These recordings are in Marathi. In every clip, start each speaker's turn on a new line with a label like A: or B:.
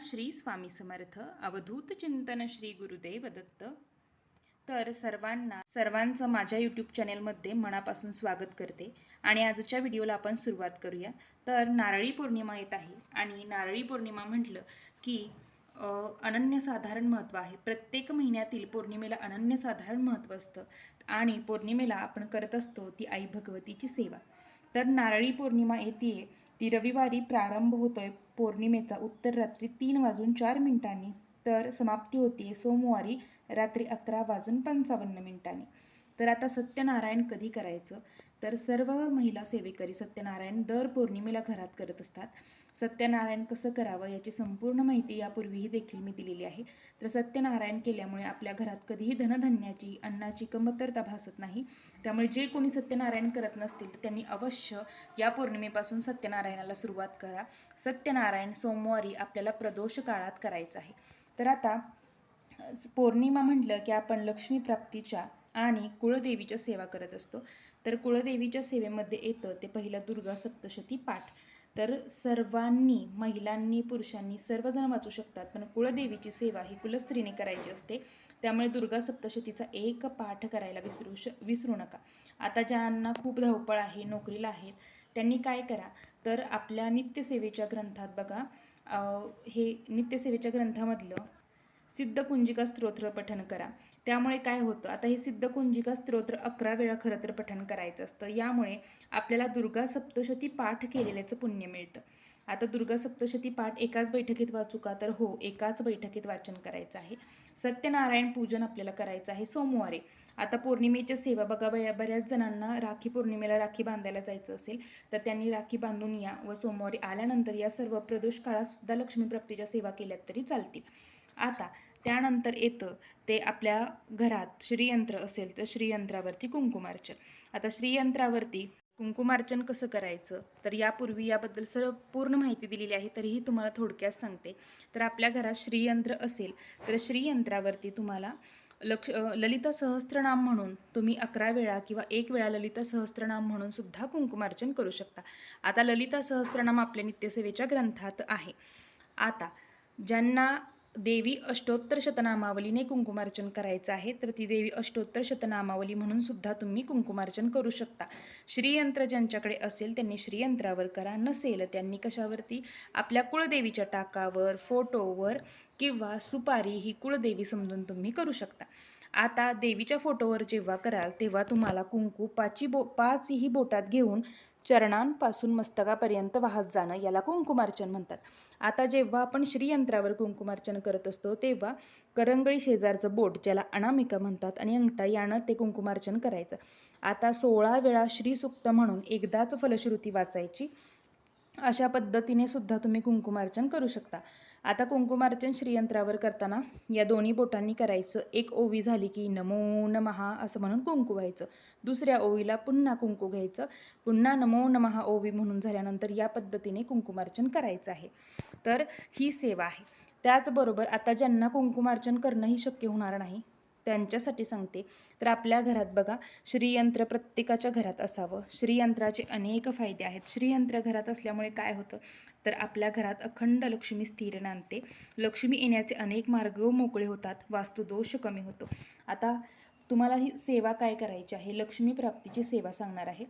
A: श्री स्वामी समर्थ अवधूत चिंतन श्री गुरुदेव दत्त. तर सर्वांना सर्वांचं माझ्या यूट्यूब चॅनेलमध्ये मनापासून स्वागत करते. आणि आजच्या व्हिडिओला आपण सुरुवात करूया. तर नारळी पौर्णिमा येत आहे. आणि नारळी पौर्णिमा म्हटलं की अनन्यसाधारण महत्त्व आहे. प्रत्येक महिन्यातील पौर्णिमेला अनन्यसाधारण महत्त्व असतं. आणि पौर्णिमेला आपण करत असतो ती आई भगवतीची सेवा. तर नारळी पौर्णिमा येते ती रविवारी प्रारंभ होतोय पौर्णिमेचा. उत्तर रात्री तीन वाजून चार मिनिटांनी. तर समाप्ती होतीये सोमवारी रात्री अकरा वाजून पंचावन्न मिनिटांनी. तर आता सत्यनारायण कधी करायचं? तर सर्व महिला सेवेकरी सत्यनारायण दर पौर्णिमेला घरात करत असतात. सत्यनारायण कसं करावं याची संपूर्ण माहिती यापूर्वीही देखील मी दिलेली आहे. तर सत्यनारायण केल्यामुळे आपल्या घरात कधीही धनधान्याची अन्नाची कमतरता भासत नाही. त्यामुळे जे कोणी सत्यनारायण करत नसतील तर त्यांनी अवश्य या पौर्णिमेपासून सत्यनारायणाला सुरुवात करा. सत्यनारायण सोमवारी आपल्याला प्रदोष काळात करायचं आहे. तर आता पौर्णिमा म्हटलं की आपण लक्ष्मी प्राप्तीच्या आणि कुळदेवीच्या सेवा करत असतो. तर कुळदेवीच्या सेवेमध्ये येतं ते पहिलं दुर्गा सप्तशती पाठ. तर सर्वांनी महिलांनी पुरुषांनी सर्वजण वाचू शकतात पण कुळदेवीची सेवा ही कुलस्त्रीने करायची असते. त्यामुळे दुर्गा सप्तशतीचा एक पाठ करायला विसरू श विसरू नका. आता ज्यांना खूप धावपळ आहे नोकरीला आहेत त्यांनी काय करा? तर आपल्या नित्यसेवेच्या ग्रंथात बघा हे नित्यसेवेच्या ग्रंथामधलं सिद्धकुंजिका स्तोत्र पठन करा. त्यामुळे काय होतं? आता हे सिद्धकुंजिका स्तोत्र अकरा वेळा खरं तर पठण करायचं असतं. यामुळे आपल्याला दुर्गा सप्तशती पाठ केलेल्याचं पुण्य मिळतं. आता दुर्गा सप्तशती पाठ एकाच बैठकीत वाचू का? तर हो एकाच बैठकीत वाचन करायचं आहे. सत्यनारायण पूजन आपल्याला करायचं आहे सोमवारी. आता पौर्णिमेच्या सेवा बघा बया बऱ्याच जणांना राखी पौर्णिमेला राखी बांधायला जायचं असेल तर त्यांनी राखी बांधून या व सोमवारी आल्यानंतर या सर्व प्रदोष काळात सुद्धा लक्ष्मीप्राप्तीच्या सेवा केल्यात तरी चालतील. आता त्यानंतर येतं ते आपल्या घरात श्रीयंत्र असेल तर श्रीयंत्रावरती कुंकुमार्चन. आता श्रीयंत्रावरती कुंकुमार्चन कसं करायचं? तर यापूर्वी याबद्दल सर्व पूर्ण माहिती दिलेली आहे तरीही तुम्हाला थोडक्यात सांगते. तर आपल्या घरात श्रीयंत्र असेल तर श्रीयंत्रावरती तुम्हाला लक्ष ललिता सहस्त्रनाम म्हणून तुम्ही अकरा वेळा किंवा एक वेळा ललिता सहस्त्रनाम म्हणून सुद्धा कुंकुमार्चन करू शकता. आता ललिता सहस्त्रनाम आपल्या नित्यसेवेच्या ग्रंथात आहे. आता ज्यांना देवी अष्टोत्तर शतनामावलीने कुंकुमार्चन करायचं आहे तर ती देवी अष्टोत्तर शतनामावली म्हणून सुद्धा तुम्ही कुंकुमार्चन करू शकता. श्रीयंत्र ज्यांच्याकडे असेल त्यांनी श्रीयंत्रावर करा नसेल त्यांनी कशावरती? आपल्या कुळदेवीच्या टाकावर फोटोवर किंवा सुपारी ही कुळदेवी समजून तुम्ही करू शकता. आता देवीच्या फोटोवर जेव्हा कराल तेव्हा तुम्हाला कुंकू पाची बो पाचही बोटात घेऊन चरणांपासून मस्तकापर्यंत वाहत जाणं याला कुंकुमार्चन म्हणतात. आता जेव्हा आपण श्रीयंत्रावर कुंकुमार्चन करत असतो तेव्हा करंगळी शेजारचं बोट ज्याला अनामिका म्हणतात आणि अंगठा यानं ते कुंकुमार्चन करायचं. आता सोळा वेळा श्रीसुक्त म्हणून एकदाच फलश्रुती वाचायची अशा पद्धतीने सुद्धा तुम्ही कुंकुमार्चन करू शकता. आता कुंकुमार्चन श्रीयंत्रावर करताना या दोन्ही बोटांनी करायचं. एक ओवी झाली की नमो नमहा असं म्हणून कुंकू व्हायचं. दुसऱ्या ओवीला पुन्हा कुंकू घ्यायचं. पुन्हा नमो नमहा ओवी म्हणून झाल्यानंतर या पद्धतीने कुंकुमार्चन करायचं आहे. तर ही सेवा आहे. त्याचबरोबर आता ज्यांना कुंकुमार्चन करणंही शक्य होणार नाही त्यांच्यासाठी सांगते. तर आपल्या घरात बघा श्रीयंत्र प्रत्येकाच्या घरात असावं. श्रीयंत्राचे अनेक फायदे आहेत. श्रीयंत्र घरात असल्यामुळे काय होतं? तर आपल्या घरात अखंड लक्ष्मी स्थिर नांदते. लक्ष्मी येण्याचे अनेक मार्ग मोकळे होतात. वास्तुदोष कमी होतो. आता तुम्हाला ही सेवा काय करायची आहे? लक्ष्मी प्राप्तीची सेवा सांगणार आहे.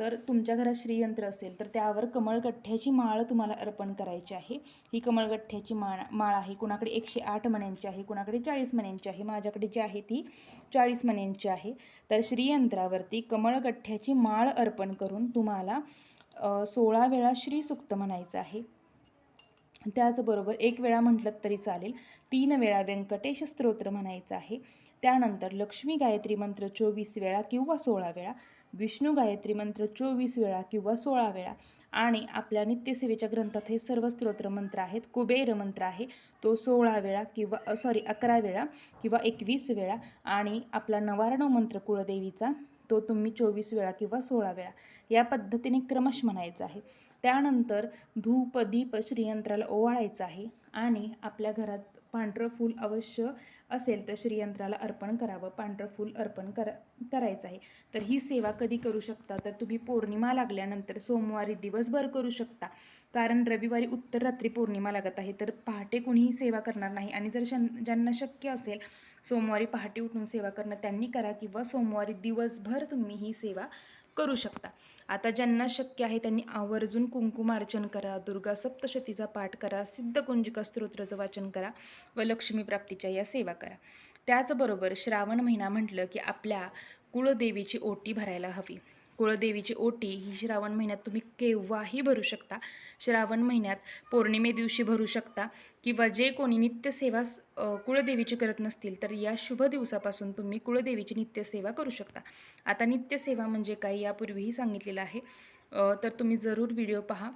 A: तर तुमच्या घरात श्रीयंत्र असेल तर त्यावर कमळगठ्ठ्याची माळ तुम्हाला अर्पण करायची आहे. ही कमळगठ्ठ्याची माळ माळ आहे. कुणाकडे एकशे आठ मण्यांची आहे कुणाकडे चाळीस मण्यांची आहे माझ्याकडे जी आहे ती चाळीस मण्यांची आहे. तर श्रीयंत्रावरती कमळगठ्ठ्याची माळ अर्पण करून तुम्हाला सोळा वेळा श्रीसुक्त म्हणायचं आहे. त्याचबरोबर एक वेळा म्हटलं तरी चालेल. तीन वेळा व्यंकटेश स्तोत्र म्हणायचं आहे. त्यानंतर लक्ष्मी गायत्री मंत्र चोवीस वेळा किंवा सोळा वेळा. विष्णू गायत्री मंत्र चोवीस वेळा किंवा सोळा वेळा. आणि आपल्या नित्यसेवेच्या ग्रंथात हे सर्व स्तोत्र मंत्र आहेत. कुबेर मंत्र आहे. तो सोळा वेळा किंवा सॉरी अकरा वेळा किंवा एकवीस वेळा. आणि आपला नवारणव मंत्र कुळदेवीचा तो तुम्ही चोवीस वेळा किंवा सोळा वेळा. या पद्धतीने क्रमश म्हणायचा आहे. त्यानंतर धूप दीप श्रीयंत्राला ओवाळायचं आहे आणि आपल्या घरात पांढरं फूल अवश्य असेल तर श्रीयंत्राला अर्पण करावं. पांढरं फूल अर्पण करा करायचं आहे. तर ही सेवा कधी करू शकता? तर तुम्ही पौर्णिमा लागल्यानंतर सोमवारी दिवसभर करू शकता. कारण रविवारी उत्तर रात्री पौर्णिमा लागत आहे. तर पहाटे कुणीही सेवा करणार नाही आणि जर शन ज्यांना शक्य असेल सोमवारी पहाटे उठून सेवा करणं त्यांनी करा किंवा सोमवारी दिवसभर तुम्ही ही सेवा करू शकता. आता ज्यांना शक्य आहे त्यांनी आवर्जून कुंकुमार्चन करा दुर्गा सप्तशतीचा पाठ करा सिद्धकुंजिका स्तोत्राचं वाचन करा व लक्ष्मी प्राप्तीच्या या सेवा करा. त्याचबरोबर श्रावण महिना म्हटलं की आपल्या कुळदेवीची ओटी भरायला हवी. कुळदेवीची ओटी ही श्रावण महिन्यात तुम्ही केव्हाही भरू शकता. श्रावण महिन्यात पौर्णिमे दिवशी भरू शकता किंवा जे कोणी नित्यसेवा स- कुळदेवीची करत नसतील तर या शुभ दिवसापासून तुम्ही कुळदेवीची नित्यसेवा करू शकता. आता नित्यसेवा म्हणजे काय यापूर्वीही सांगितलेलं आहे. तर तुम्ही जरूर व्हिडिओ पहा.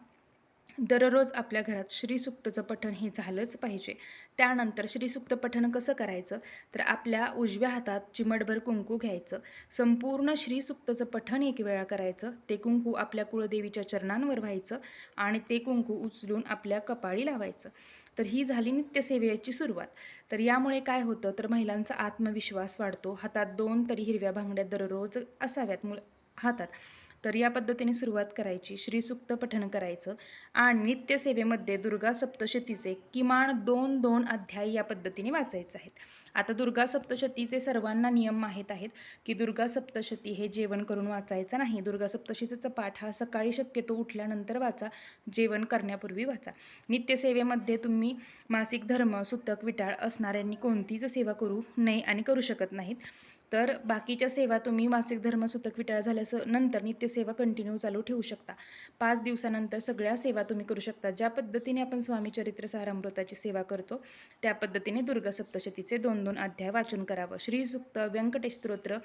A: दररोज आपल्या घरात श्रीसुक्तचं पठण हे झालंच पाहिजे. त्यानंतर श्रीसुक्त पठण कसं करायचं? तर आपल्या उजव्या हातात चिमटभर कुंकू घ्यायचं. संपूर्ण श्रीसुक्तचं पठण एक वेळा करायचं. ते कुंकू आपल्या कुळदेवीच्या चरणांवर व्हायचं आणि ते कुंकू उचलून आपल्या कपाळी लावायचं. तर ही झाली नित्यसेवेची सुरुवात. तर यामुळे काय होतं? तर महिलांचा आत्मविश्वास वाढतो. हातात दोन तरी हिरव्या भांगड्या दररोज असाव्यात मुल हातात. तर या पद्धतीने सुरुवात करायची. श्रीसुक्त पठण करायचं आणि नित्यसेवेमध्ये दुर्गा सप्तशतीचे किमान दोन दोन अध्याय या पद्धतीने वाचायचे आहेत. आता दुर्गा सप्तशतीचे सर्वांना नियम माहीत आहेत की दुर्गा सप्तशती हे जेवण करून वाचायचं नाही. दुर्गा सप्तशतीचा पाठ हा सकाळी शक्यतो उठल्यानंतर वाचा. जेवण करण्यापूर्वी वाचा. नित्यसेवेमध्ये तुम्ही मासिक धर्म सुतक विटाळ असणाऱ्यांनी कोणतीच सेवा करू नये आणि करू शकत नाहीत. तर बाकीच्या सेवा तुम्ही मासिक धर्म सुतक विटाळ झाल्यास नंतर नित्यसेवा कंटिन्यू चालू ठेवू शकता. पाच दिवसानंतर सगळ्या सेवा तुम्ही करू शकता. ज्या पद्धतीने आपण स्वामी चरित्र सारामृताची सेवा करतो त्या पद्धतीने दुर्गा सप्तशतीचे दोन दोन अध्याय वाचन करावं. श्रीसुक्त व्यंकटेश स्तोत्र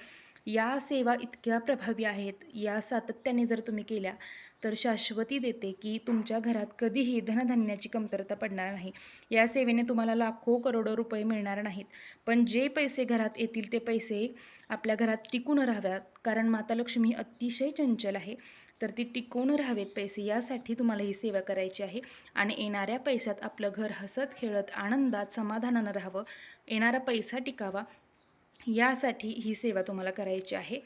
A: या सेवा इतक्या प्रभावी आहेत या सातत्याने जर तुम्ही केल्या तर शाश्वती देते की तुमच्या घरात कधीही धनधान्याची कमतरता पडणार नाही. या सेवेने तुम्हाला लाखो करोडो रुपये मिळणार नाहीत. पण जे पैसे घरात येतील ते पैसे आपल्या घरात टिकून राहाव्यात. कारण माता लक्ष्मी अतिशय चंचल आहे. तर ती टिकून राहावेत पैसे यासाठी तुम्हाला ही सेवा करायची आहे. आणि येणाऱ्या पैशात आपलं घर हसत खेळत आनंदात समाधानानं राहावं येणारा पैसा टिकावा यासाठी ही सेवा तुम्हाला करायची आहे.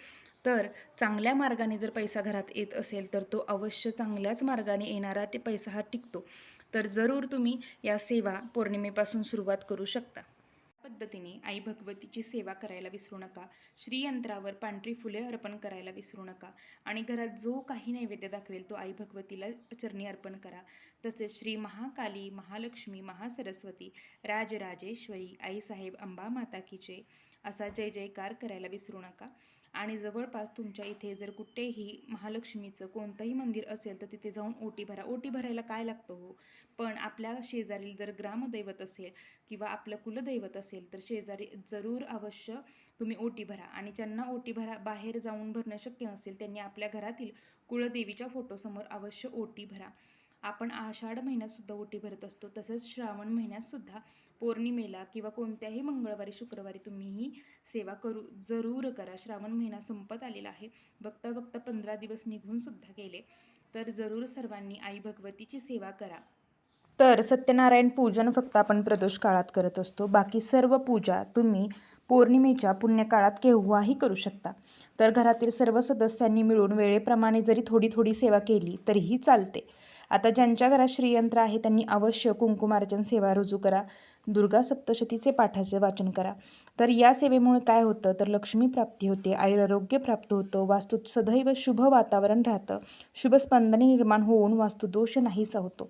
A: तर चांगल्या मार्गाने जर पैसा घरात येत असेल तर तो अवश्य चांगल्याच मार्गाने येणारा ते पैसा हा टिकतो. तर जरूर तुम्ही या सेवा पौर्णिमेपासून सुरुवात करू शकता. पद्धतीने आई भगवतीची सेवा करायला विसरू नका. श्रीयंत्रावर पांढरी फुले अर्पण करायला विसरू नका. आणि घरात जो काही नैवेद्य दाखवेल तो आई भगवतीला चरणी अर्पण करा. तसेच श्री महाकाली महालक्ष्मी महासरस्वती राजराजेश्वरी आईसाहेब अंबा माता की जय. असा जय जयकार करायला विसरू नका. आणि जवळपास तुमच्या इथे जर कुठेही महालक्ष्मीचं कोणतंही मंदिर असेल तर तिथे जाऊन ओटी भरा. ओटी भरायला काय लागतं हो? पण आपल्या शेजारील जर ग्रामदैवत असेल किंवा आपलं कुलदैवत असेल तर शेजारी जरूर अवश्य तुम्ही ओटी भरा. आणि ज्यांना ओटी भरा बाहेर जाऊन भरणं शक्य नसेल त्यांनी आपल्या घरातील कुळदेवीच्या फोटोसमोर अवश्य ओटी भरा. आपण आषाढ महिन्यातसुद्धा ओटी भरत असतो. तसंच श्रावण महिन्यातसुद्धा पौर्णिमेला किंवा कोणत्याही मंगळवारी शुक्रवारी तुम्ही ही सेवा करू जरूर करा. श्रावण महिना संपत आलेला आहे. बघता बघता पंधरा दिवस निघूनसुद्धा गेले. तर जरूर सर्वांनी आई भगवतीची सेवा करा. तर सत्यनारायण पूजन फक्त आपण प्रदोष काळात करत असतो. बाकी सर्व पूजा तुम्ही पौर्णिमेच्या पुण्यकाळात केव्हाही करू शकता. तर घरातील सर्व सदस्यांनी मिळून वेळेप्रमाणे जरी थोडी थोडी सेवा केली तरीही चालते. आता ज्यांच्या घरात श्रीयंत्र आहे त्यांनी अवश्य कुंकुमार्चन सेवा रुजू करा. दुर्गा सप्तशतीचे पाठाचे वाचन करा. तर या सेवेमुळे काय होतं? तर लक्ष्मी प्राप्ती होते आयुरारोग्य प्राप्त होतं वास्तूत सदैव शुभ वातावरण राहतं. शुभ स्पंदने निर्माण होऊन वास्तुदोष नाहीसा होतो.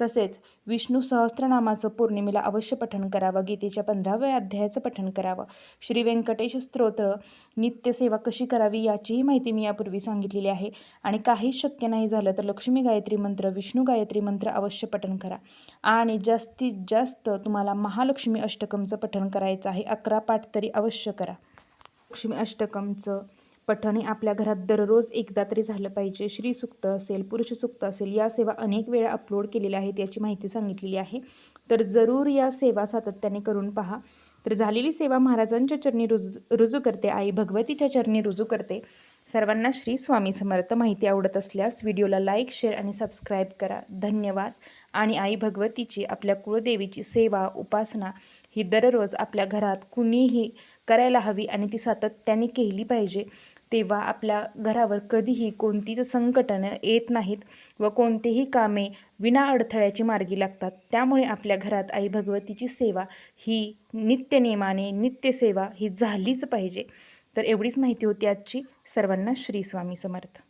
A: तसेच विष्णू सहस्त्रनामाचं पौर्णिमेला अवश्य पठण करावं गीतेच्या पंधराव्या अध्यायाचं पठण करावं. श्री व्यंकटेश स्तोत्र नित्यसेवा कशी करावी याचीही माहिती मी यापूर्वी सांगितलेली आहे. आणि काहीच शक्य नाही झालं तर लक्ष्मी गायत्री मंत्र विष्णू गायत्री मंत्र अवश्य पठण करा. आणि जास्तीत जास्त तुम्हाला महालक्ष्मी अष्टकमचं पठण करायचं आहे अकरा पाठ तरी अवश्य करा. लक्ष्मी अष्टकमचं पठण हे आपल्या घरात दररोज एकदा तरी झालं पाहिजे. श्री सुक्त असेल पुरुष सुक्त असेल या सेवा अनेक वेळा अपलोड केलेल्या आहेत याची माहिती सांगितलेली आहे. तर जरूर या सेवा सातत्याने करून पहा. तर झालेली सेवा महाराजांच्या चरणी रुजू रुजू करते आई भगवतीच्या चरणी रुजू करते. सर्वांना श्री स्वामी समर्थ माहिती आवडत असल्यास व्हिडिओला लाईक शेअर आणि सबस्क्राईब करा. धन्यवाद. आणि आई भगवतीची आपल्या कुळदेवीची सेवा उपासना ही दररोज आपल्या घरात कुणीही करायला हवी आणि ती सातत्याने केली पाहिजे. तेव्हा आपल्या घरावर कधीही कोणतीच संकटनं येत नाहीत व कोणतेही कामे विना अडथळ्याची मार्गी लागतात. त्यामुळे आपल्या घरात आई भगवतीची सेवा ही नित्यनेमाने नित्यसेवा ही झालीच पाहिजे. तर एवढीच माहिती होती आजची. सर्वांना श्री स्वामी समर्थ.